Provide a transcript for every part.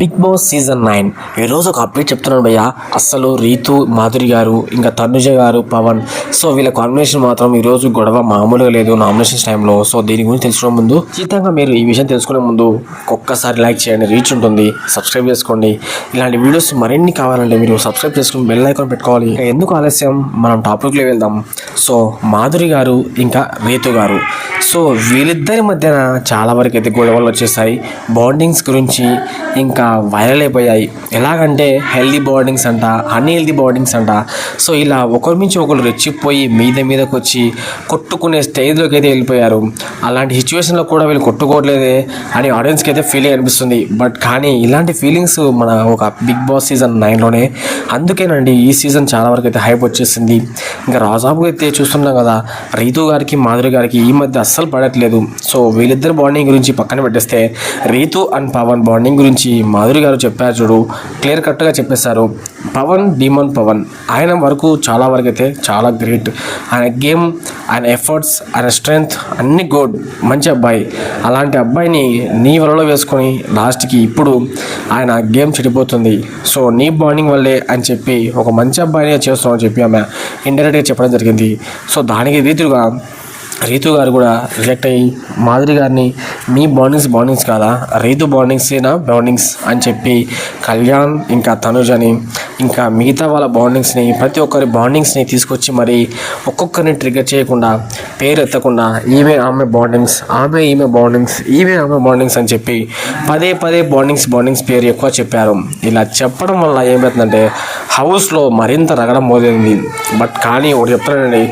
Big boss season nine. ఈరోజు ఒక update చెప్తున్నాను భయ్య. అస్సలు రీతు మాధురి గారు ఇంకా తనుజ గారు పవన్. సో వీళ్ళ కాంబినేషన్ మాత్రం ఈరోజు గొడవ మామూలుగా లేదు నామినేషన్స్ టైంలో సో దీని గురించి తెలుసుకునే ముందు ఖచ్చితంగా మీరు ఈ విషయం తెలుసుకునే ముందు ఒక్కసారి లైక్ చేయండి రీచ్ ఉంటుంది సబ్స్క్రైబ్ చేసుకోండి. ఇలాంటి వీడియోస్ మరిన్ని కావాలంటే మీరు సబ్స్క్రైబ్ చేసుకుని బెల్ ఐకాన్ పెట్టుకోవాలి. ఇంకా ఎందుకు ఆలస్యం? మనం టాపిక్లో వెళ్దాం. సో మాధురి గారు ఇంకా రీతు గారు. సో వీళ్ళిద్దరి మధ్యన చాలా వరకు అయితే గొడవలు వచ్చేసాయి. బాండింగ్స్ గురించి ఇంకా వైరల్ అయిపోయాయి. ఎలాగంటే హెల్దీ బోర్డింగ్స్ అంట అన్హెల్దీ బోర్డింగ్స్ అంట. సో ఇలా ఒకరి నుంచి ఒకరు రెచ్చిపోయి మీద మీదకి వచ్చి కొట్టుకునే స్టేజ్లోకి అయితే వెళ్ళిపోయారు. అలాంటి సిచ్యువేషన్లో కూడా వీళ్ళు కొట్టుకోవట్లేదే అని ఆడియన్స్కి అయితే ఫీలింగ్ అనిపిస్తుంది. బట్ కానీ ఇలాంటి ఫీలింగ్స్ మన ఒక బిగ్ బాస్ సీజన్ నైన్లోనే అందుకేనండి ఈ సీజన్ చాలా వరకు అయితే హైప్ వచ్చేసింది. ఇంకా రాజాబు అయితే చూస్తున్నాం కదా రీతు గారికి మాధురి గారికి ఈ మధ్య అస్సలు పడట్లేదు. సో వీళ్ళిద్దరు బాండింగ్ గురించి పక్కన పెట్టేస్తే రీతు అండ్ పవన్ బాండింగ్ గురించి మాధురి గారు చెప్పారు చూడు క్లియర్ కట్గా చెప్పేశారు. పవన్ డీమన్ పవన్. ఆయన వరకు చాలా వరకు అయితే చాలా గ్రేట్. ఆయన గేమ్ ఆయన ఎఫర్ట్స్ ఆయన స్ట్రెంగ్త్ అన్ని గుడ్. మంచి అబ్బాయి. అలాంటి అబ్బాయిని నీ వలలో వేసుకొని లాస్ట్కి ఇప్పుడు ఆయన గేమ్ చెడిపోతుంది. సో నీ బాండింగ్ వల్లే అని చెప్పి ఒక మంచి అబ్బాయినే చేస్తున్నామని చెప్పి ఆమె ఇండైరెక్ట్గా చెప్పడం జరిగింది. సో దానికి రీతిగా రీతు గారు కూడా రిజెక్ట్ అయ్యి మాధురి గారిని మీ బాండింగ్స్ బాండింగ్స్ కాదా? రీతు బాండింగ్సేనా బాండింగ్స్ అని చెప్పి కళ్యాణ్ ఇంకా తనుజని ఇంకా మిగతా వాళ్ళ బాండింగ్స్ని ప్రతి ఒక్కరి బాండింగ్స్ని తీసుకొచ్చి మరి ఒక్కొక్కరిని ట్రిగర్ చేయకుండా పేరు ఎత్తకుండా ఈమె ఆమె బాండింగ్స్ ఆమె ఈమె బాండింగ్స్ ఈమె ఆమె బాండింగ్స్ అని చెప్పి పదే పదే బాండింగ్స్ బాండింగ్స్ పేరు ఎక్కువ చెప్పారు. ఇలా చెప్పడం వల్ల ఏమవుతుందంటే హౌస్లో మరింత రగడం మొదలైంది. బట్ కానీ ఒకటి చెప్తానండి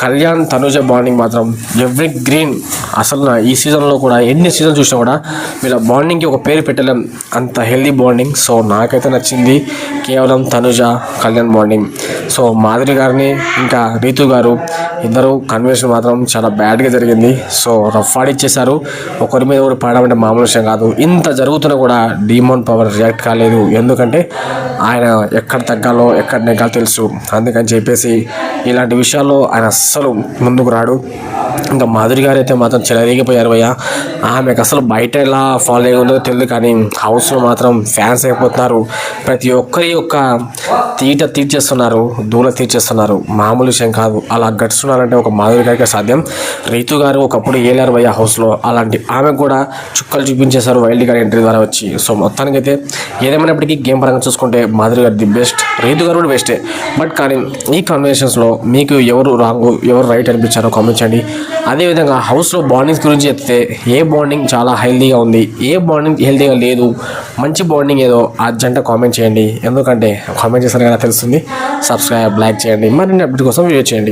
కళ్యాణ్ తనుజ బాండింగ్ మాత్రం ఎవ్రీ గ్రీన్ అసలు నా ఈ సీజన్లో కూడా ఎన్ని సీజన్ చూసినా కూడా వీళ్ళ బాండింగ్కి ఒక పేరు పెట్టలేం. అంత హెల్దీ బాండింగ్. సో నాకైతే నచ్చింది కేవలం తనుజ కళ్యాణ్ బాండింగ్. సో మాధురి గారిని ఇంకా రీతు గారు ఇద్దరు కన్వెన్షన్ మాత్రం చాలా బ్యాడ్గా జరిగింది. సో రఫ్ ఆడిచ్చేశారు. ఒకరి మీద ఒకరు పడడం అంటే మామూలు విషయం కాదు. ఇంత జరుగుతున్నా కూడా డీమోన్ పవర్ రియాక్ట్ కాలేదు. ఎందుకంటే ఆయన ఎక్కడ తగ్గాలో ఎక్కడ నెగ్గాలో తెలుసు. అందుకని చెప్పేసి ఇలాంటి విషయాల్లో ఆయన అస్సలు ముందుకు రాడు. ఇంకా మాధురి గారు అయితే మాత్రం చెలరేగిపోయారు భయ్య. ఆమెకు అసలు బయట ఎలా ఫాలో ఉందో తెలియదు కానీ హౌస్లో మాత్రం ఫ్యాన్స్ అయిపోతున్నారు. ప్రతి ఒక్కరి యొక్క తీట తీర్చేస్తున్నారు దూల తీర్చేస్తున్నారు. మామూలు విషయం కాదు. అలా గడుస్తున్నారంటే ఒక మాధురి గారికి సాధ్యం. రీతు గారు ఒకప్పుడు ఏలారు భయ్య హౌస్లో? అలాంటి ఆమె కూడా చుక్కలు చూపించేశారు వైల్డ్ గారి ఎంట్రీ ద్వారా వచ్చి. సో మొత్తానికైతే ఏదేమైనప్పటికీ గేమ్ పరంగా చూసుకుంటే మాధురి గారు ది బెస్ట్ రీతు గారు కూడా బెస్టే. బట్ కానీ ఈ కాంబినేషన్స్లో మీకు ఎవరు రాంగు ఎవరు రైట్ అనిపించారో కామెంట్ చేయండి. అదేవిధంగా హౌస్లో బాండింగ్స్ గురించి చెప్తే ఏ బాండింగ్ చాలా హెల్తీగా ఉంది ఏ బాండింగ్ హెల్తీగా లేదు మంచి బాండింగ్ ఏదో ఆ జంట కామెంట్ చేయండి. ఎందుకంటే కామెంట్ చేస్తారు కదా తెలుస్తుంది. సబ్స్క్రైబ్ లైక్ చేయండి. మరిన్ని అప్డేట్ కోసం వీడియో చేయండి.